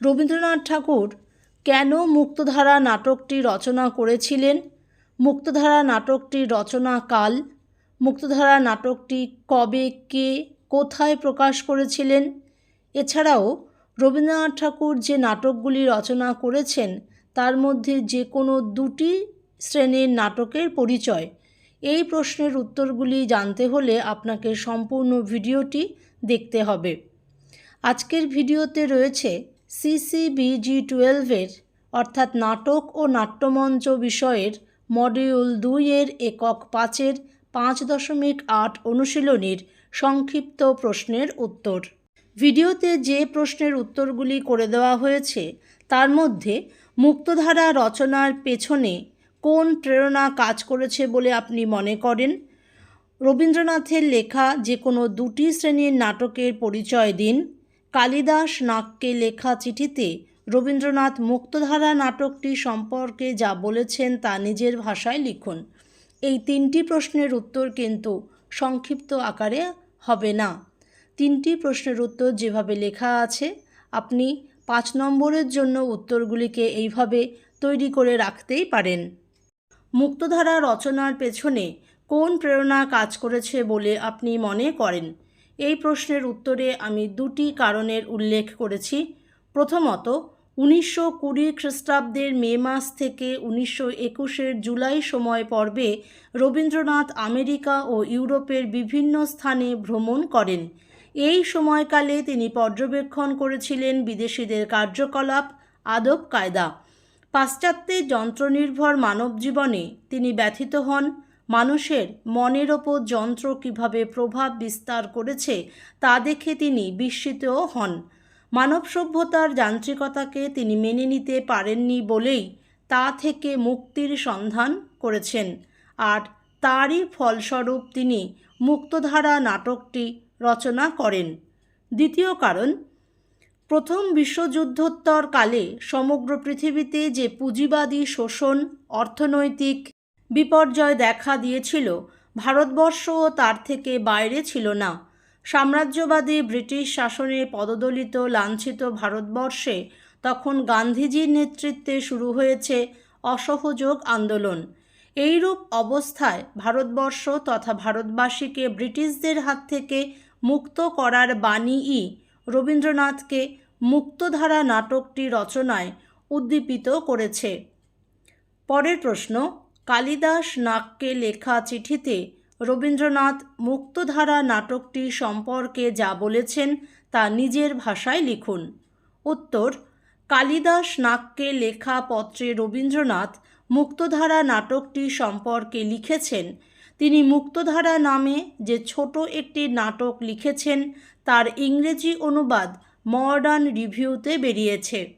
রবীন্দ্রনাথ ঠাকুর কেন মুক্তধারা নাটকটি রচনা করেছিলেন? মুক্তধারা নাটকটির রচনা কাল? মুক্তধারা নাটকটি কবে, কে, কোথায় প্রকাশ করেছিলেন? এছাড়াও রবীন্দ্রনাথ ঠাকুর যে নাটকগুলি রচনা করেছেন, তার মধ্যে যে কোনো দুটি শ্রেণির নাটকের পরিচয়। এই প্রশ্নের উত্তরগুলি জানতে হলে আপনাকে সম্পূর্ণ ভিডিওটি দেখতে হবে। আজকের ভিডিওতে রয়েছে সিসিবিজি টুয়েলভের অর্থাৎ নাটক ও নাট্যমঞ্চ বিষয়ের মডিউল দুইয়ের একক পাঁচের পাঁচ দশমিক আট অনুশীলনীর সংক্ষিপ্ত প্রশ্নের উত্তর। ভিডিওতে যে প্রশ্নের উত্তরগুলি করে দেওয়া হয়েছে, তার মধ্যে মুক্তধারা রচনার পেছনে কোন প্রেরণা কাজ করেছে বলে আপনি মনে করেন? রবীন্দ্রনাথের লেখা যে কোনো দুটি শ্রেণির নাটকের পরিচয় দিন। কালিদাস নাককে লেখা চিঠিতে রবীন্দ্রনাথ মুক্তধারা নাটকটি সম্পর্কে যা বলেছেন তা নিজের ভাষায় লিখুন। এই তিনটি প্রশ্নের উত্তর কিন্তু সংক্ষিপ্ত আকারে হবে না। তিনটি প্রশ্নের উত্তর যেভাবে লেখা আছে, আপনি পাঁচ নম্বরের জন্য উত্তরগুলিকে এইভাবে তৈরি করে রাখতেই পারেন। মুক্তধারা রচনার পেছনে কোন প্রেরণা কাজ করেছে বলে আপনি মনে করেন? এই প্রশ্নের উত্তরে আমি দুটি কারণের উল্লেখ করেছি। প্রথমত, উনিশশো কুড়ি খ্রিস্টাব্দের মে মাস থেকে উনিশশো একুশের জুলাই সময় পর্বে রবীন্দ্রনাথ আমেরিকা ও ইউরোপের বিভিন্ন স্থানে ভ্রমণ করেন। এই সময়কালে তিনি পর্যবেক্ষণ করেছিলেন বিদেশিদের কার্যকলাপ আদব কায়দা পাশ্চাত্যের যন্ত্রনির্ভর মানব জীবনে তিনি ব্যথিত হন। মানুষের মনের ওপর যন্ত্র কীভাবে প্রভাব বিস্তার করেছে তা দেখে তিনি বিস্মিতও হন। মানব সভ্যতার যান্ত্রিকতাকে তিনি মেনে নিতে পারেননি বলেই তা থেকে মুক্তির সন্ধান করেছেন আর তারই ফলস্বরূপ তিনি মুক্তধারা নাটকটি রচনা করেন। দ্বিতীয় কারণ, প্রথম বিশ্বযুদ্ধোত্তর কালে সমগ্র পৃথিবীতে যে পুঁজিবাদী শোষণ, অর্থনৈতিক বিপর্যয় দেখা দিয়েছিল। ভারতবর্ষও তার থেকে বাইরে ছিল না। সাম্রাজ্যবাদী ব্রিটিশ শাসনে পদদলিত, লাঞ্ছিত ভারতবর্ষে তখন গান্ধীজির নেতৃত্বে শুরু হয়েছে অসহযোগ আন্দোলন। এইরূপ অবস্থায় ভারতবর্ষ তথা ভারতবাসীকে ব্রিটিশদের হাত থেকে মুক্ত করার বাণীই রবীন্দ্রনাথকে মুক্তধারা নাটকটি রচনায় উদ্দীপিত করেছে। পরের প্রশ্ন কালিদাস নাককে লেখা চিঠিতে রবীন্দ্রনাথ মুক্তধারা নাটকটি সম্পর্কে যা বলেছেন তা নিজের ভাষায় লিখুন। উত্তর, কালিদাস নাককে লেখা পত্রে রবীন্দ্রনাথ মুক্তধারা নাটকটি সম্পর্কে লিখেছেন। তিনি মুক্তধারা নামে যে ছোট একটি নাটক লিখেছেন, তার ইংরেজি অনুবাদ মডার্ন রিভিউতে বেরিয়েছে।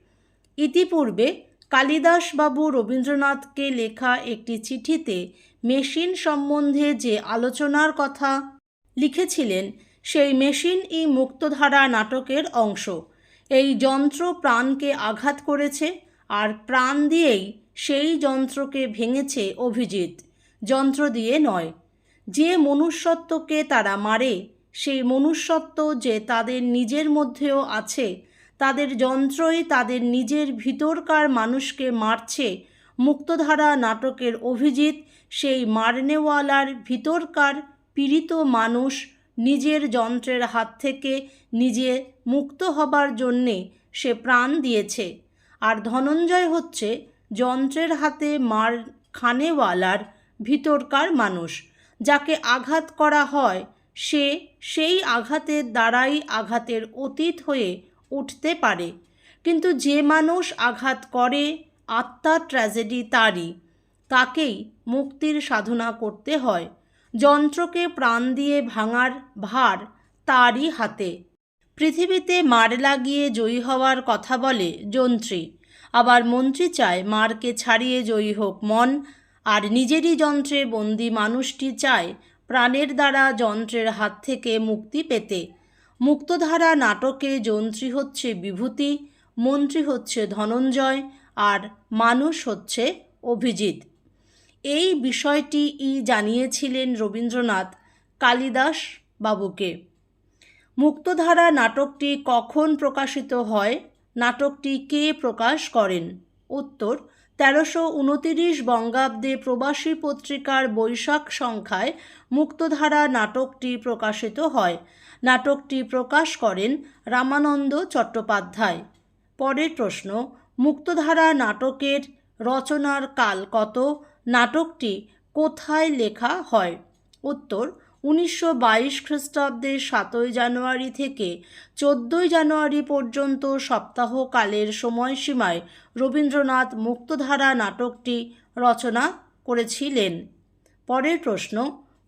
ইতিপূর্বে কালিদাসবাবু রবীন্দ্রনাথকে লেখা একটি চিঠিতে মেশিন সম্বন্ধে যে আলোচনার কথা লিখেছিলেন, সেই মেশিন ই মুক্তধারা নাটকের অংশ। এই যন্ত্র প্রাণকে আঘাত করেছে আর প্রাণ দিয়েই সেই যন্ত্রকে ভেঙেছে অভিজিৎ। যন্ত্র দিয়ে নয়, যে মনুষ্যত্বকে তারা মারে, সেই মনুষ্যত্ব যে তাদের নিজের মধ্যেও আছে তাদের যন্ত্রই তাদের নিজের ভিতরকার মানুষকে মারছে। মুক্তধারা নাটকের অভিজিৎ, সেই মারনেওয়ালার ভিতরকার পীড়িত মানুষ নিজের যন্ত্রের হাত থেকে নিজে মুক্ত হবার জন্যে সে প্রাণ দিয়েছে। আর ধনঞ্জয় হচ্ছে যন্ত্রের হাতে মার খানেওয়ালার ভিতরকার মানুষ। যাকে আঘাত করা হয়, সে সেই আঘাতের দ্বারাই আঘাতের অতীত হয়ে উঠতে পারে। কিন্তু যে মানুষ আঘাত করে, আত্মার ট্র্যাজেডি তারই। তাকেই মুক্তির সাধনা করতে হয়। যন্ত্রকে প্রাণ দিয়ে ভাঙার ভার তারই হাতে। পৃথিবীতে মার লাগিয়ে জয়ী হওয়ার কথা বলে যন্ত্রী। আবার মন্ত্রী চায় মারকে ছাড়িয়ে জয়ী হোক মন। আর নিজেরই যন্ত্রে বন্দি মানুষটি চায় প্রাণের দ্বারা যন্ত্রের হাত থেকে মুক্তি পেতে। মুক্তধারা নাটকে যন্ত্রী হচ্ছে বিভূতি, মন্ত্রী হচ্ছে ধনঞ্জয় আর মানুষ হচ্ছে অভিজিৎ। এই বিষয়টি ই জানিয়েছিলেন রবীন্দ্রনাথ কালিদাস বাবুকে। মুক্তধারা নাটকটি কখন প্রকাশিত হয়, নাটকটি কে প্রকাশ করেন? উত্তর তেরোশো উনতিরিশ বঙ্গাব্দে প্রবাসী পত্রিকার বৈশাখ সংখ্যায় মুক্তধারা নাটকটি প্রকাশিত হয়। নাটকটি প্রকাশ করেন রামানন্দ চট্টোপাধ্যায়। পরের প্রশ্ন, মুক্তধারা নাটকের রচনার কাল কত? নাটকটি কোথায় লেখা হয়? উত্তর উনিশশো বাইশ খ্রিস্টাব্দের সাতই জানুয়ারি থেকে চোদ্দোই জানুয়ারি পর্যন্ত সপ্তাহকালের সময়সীমায় রবীন্দ্রনাথ মুক্তধারা নাটকটি রচনা করেছিলেন। পরের প্রশ্ন,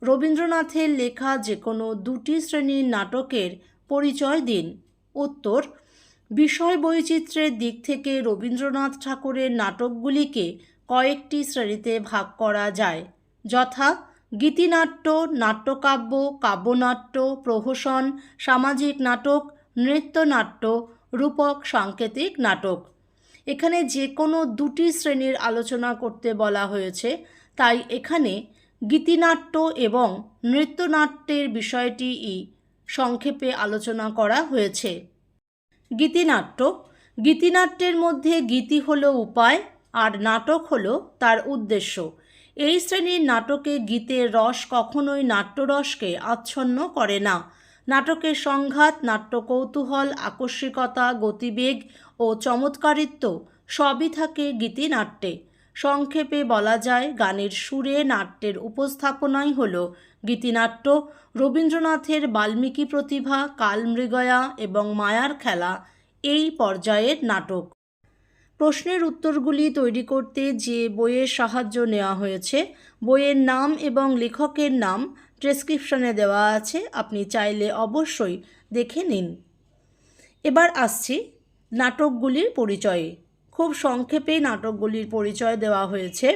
রবীন্দ্রনাথের লেখা যে কোনো দুটি শ্রেণির নাটকের পরিচয় দিন। উত্তর বিষয় বৈচিত্র্যের দিক থেকে রবীন্দ্রনাথ ঠাকুরের নাটকগুলিকে কয়েকটি শ্রেণীতে ভাগ করা যায়। যথা গীতিনাট্য, নাট্যকাব্য, কাব্যনাট্য, প্রহসন, সামাজিক নাটক, নৃত্যনাট্য, রূপক, সাংকেতিক নাটক। এখানে যে কোনো দুটি শ্রেণির আলোচনা করতে বলা হয়েছে, তাই এখানে গীতিনাট্য এবং নৃত্যনাট্যের বিষয়টিই সংক্ষেপে আলোচনা করা হয়েছে। গীতিনাট্য। গীতিনাট্যের মধ্যে গীতি হলো উপায়, আর নাটক হলো তার উদ্দেশ্য। এই শ্রেণির নাটকে গীতের রস কখনোই নাট্যরসকে আচ্ছন্ন করে না। নাটকের সংঘাত, নাট্য কৌতূহল, আকস্মিকতা, গতিবেগ ও চমৎকারিত্ব সবই থাকে গীতিনাট্যে সংক্ষেপে বলা যায়, গানের সুরে নাট্যের উপস্থাপনাই হল গীতিনাট্য রবীন্দ্রনাথের বাল্মীকি প্রতিভা, কালমৃগয়া এবং মায়ার খেলা এই পর্যায়ের নাটক। প্রশ্নের উত্তরগুলি তৈরি করতে যে বইয়ের সাহায্য নেওয়া হয়েছে, বইয়ের নাম এবং লেখকের নাম ডেসক্রিপশনে দেওয়া আছে, আপনি চাইলে অবশ্যই দেখে নিন। এবার আসছি নাটকগুলির পরিচয়ে। খুব সংক্ষেপে নাটকগুলির পরিচয় দেওয়া হয়েছে।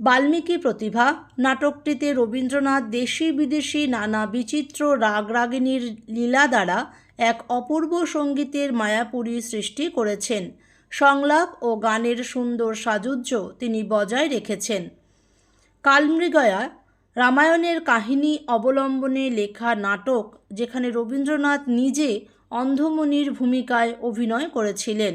বাল্মীকি প্রতিভা, নাটকটিতে রবীন্দ্রনাথ দেশি বিদেশি নানা বিচিত্র রাগ রাগিনীর লীলা দ্বারা এক অপূর্ব সঙ্গীতের মায়াপুরী সৃষ্টি করেছেন। সংলাপ ও গানের সুন্দর সাজুজ্য তিনি বজায় রেখেছেন। কালমৃগয়া, রামায়ণের কাহিনী অবলম্বনে লেখা নাটক যেখানে রবীন্দ্রনাথ নিজে অন্ধমণির ভূমিকায় অভিনয় করেছিলেন।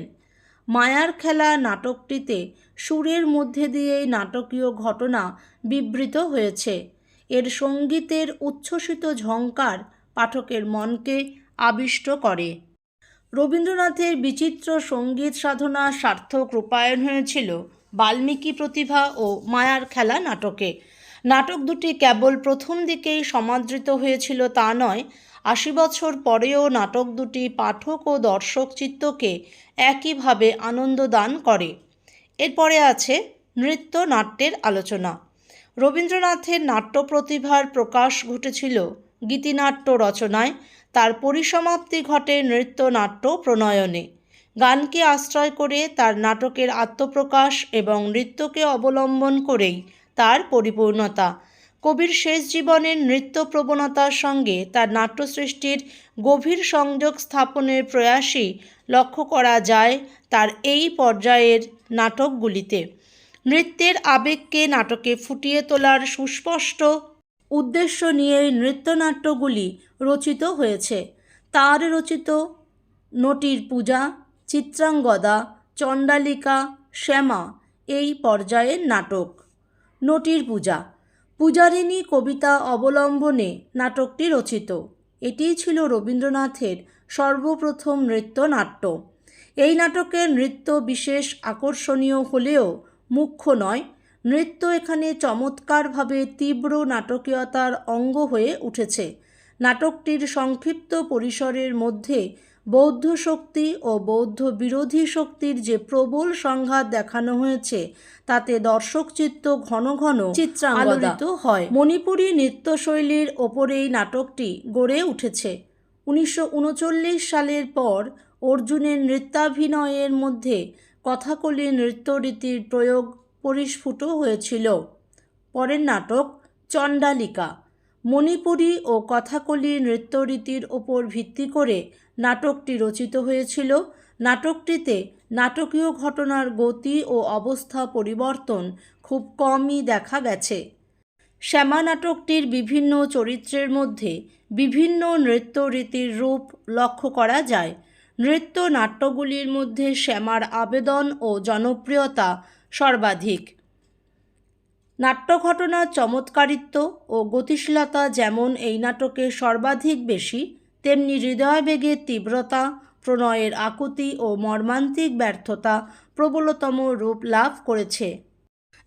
মায়ার খেলা নাটকটিতে সুরের মধ্যে দিয়েই নাটকীয় ঘটনা বিবৃত হয়েছে। এর সঙ্গীতের উচ্ছ্বসিত ঝঙ্কার পাঠকের মনকে আবিষ্ট করে। রবীন্দ্রনাথের বিচিত্র সংগীত সাধনা সার্থক রূপায়ণ হয়েছিল বাল্মীকি প্রতিভা ও মায়ার খেলা নাটকে। নাটক দুটি কেবল প্রথম দিকেই সমাদৃত হয়েছিল তা নয়, আশি বছর পরেও নাটক দুটি পাঠক ও দর্শক চিত্তকে একইভাবে আনন্দ দান করে। এরপরে আছে নৃত্য নাট্যের আলোচনা। রবীন্দ্রনাথের নাট্য প্রতিভার প্রকাশ ঘটেছিল গীতিনাট্য রচনায় তার পরিসমাপ্তি ঘটে নৃত্যনাট্য প্রণয়নে। গানকে আশ্রয় করে তার নাটকের আত্মপ্রকাশ এবং নৃত্যকে অবলম্বন করেই তার পরিপূর্ণতা। কবির শেষ জীবনের নৃত্য প্রবণতার সঙ্গে তার নাট্য সৃষ্টির গভীর সংযোগ স্থাপনের প্রয়াসই লক্ষ্য করা যায় তার এই পর্যায়ের নাটকগুলিতে। নৃত্যের আবেগকে নাটকে ফুটিয়ে তোলার সুস্পষ্ট উদ্দেশ্য নিয়ে এই নৃত্যনাট্যগুলি রচিত হয়েছে। তার রচিত নটির পূজা চিত্রাঙ্গদা চণ্ডালিকা শ্যামা এই পর্যায়ের নাটক। নটির পূজা পূজারিণী কবিতা অবলম্বনে নাটকটি রচিত। এটিই ছিল রবীন্দ্রনাথের সর্বপ্রথম নৃত্যনাট্য। এই নাটকের নৃত্য বিশেষ আকর্ষণীয় হলেও মুখ্য নয় নৃত্য এখানে চমৎকারভাবে তীব্র নাটকীয়তার অঙ্গ হয়ে উঠেছে। নাটকটির সংক্ষিপ্ত পরিসরের মধ্যে বৌদ্ধ শক্তি ও বৌদ্ধ বিরোধী শক্তির যে প্রবল সংঘাত দেখানো হয়েছে তাতে দর্শক চিত্ত ঘন ঘন চিত্রাঙ্গদিত হয়। মণিপুরী নৃত্যশৈলীর ওপরেই নাটকটি গড়ে উঠেছে। উনিশশো উনচল্লিশ সালের পর অর্জুনের নৃত্যাভিনয়ের মধ্যে কথাকলি নৃত্যরীতির প্রয়োগ পরিস্ফুট হয়েছিল। পরের নাটক চণ্ডালিকা। মণিপুরী ও কথাকলি নৃত্যরীতির ওপর ভিত্তি করে নাটকটি রচিত হয়েছিল। নাটকটিতে নাটকীয় ঘটনার গতি ও অবস্থা পরিবর্তন খুব কমই দেখা গেছে। শ্যামা নাটকটির বিভিন্ন চরিত্রের মধ্যে বিভিন্ন নৃত্যরীতির রূপ লক্ষ্য করা যায়। নৃত্য নাট্যগুলির মধ্যে শ্যামার আবেদন ও জনপ্রিয়তা সর্বাধিক। নাট্য ঘটনার চমৎকারিত্ব ও গতিশীলতা যেমন এই নাটকে সর্বাধিক বেশি, তেমনি হৃদয়বেগের তীব্রতা, প্রণয়ের আকুতি ও মর্মান্তিক ব্যর্থতা প্রবলতম রূপ লাভ করেছে।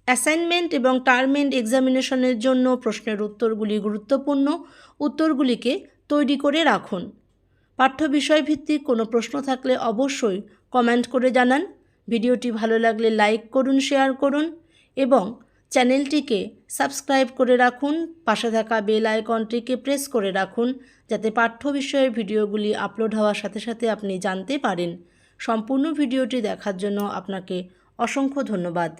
অ্যাসাইনমেন্ট এবং টার্মেন্ট এক্সামিনেশনের জন্য প্রশ্নের উত্তরগুলি গুরুত্বপূর্ণ, উত্তরগুলিকে তৈরি করে রাখুন। পাঠ্য বিষয়ভিত্তিক কোনো প্রশ্ন থাকলে অবশ্যই কমেন্ট করে জানান। ভিডিওটি ভালো লাগলে লাইক করুন, শেয়ার করুন এবং চ্যানেলটিকে সাবস্ক্রাইব করে রাখুন। পাশে থাকা বেল আইকনটিকে প্রেস করে রাখুন যাতে পাঠ্য বিষয়ের ভিডিওগুলি আপলোড হওয়ার সাথে সাথে আপনি জানতে পারেন। সম্পূর্ণ ভিডিওটি দেখার জন্য আপনাকে অসংখ্য ধন্যবাদ।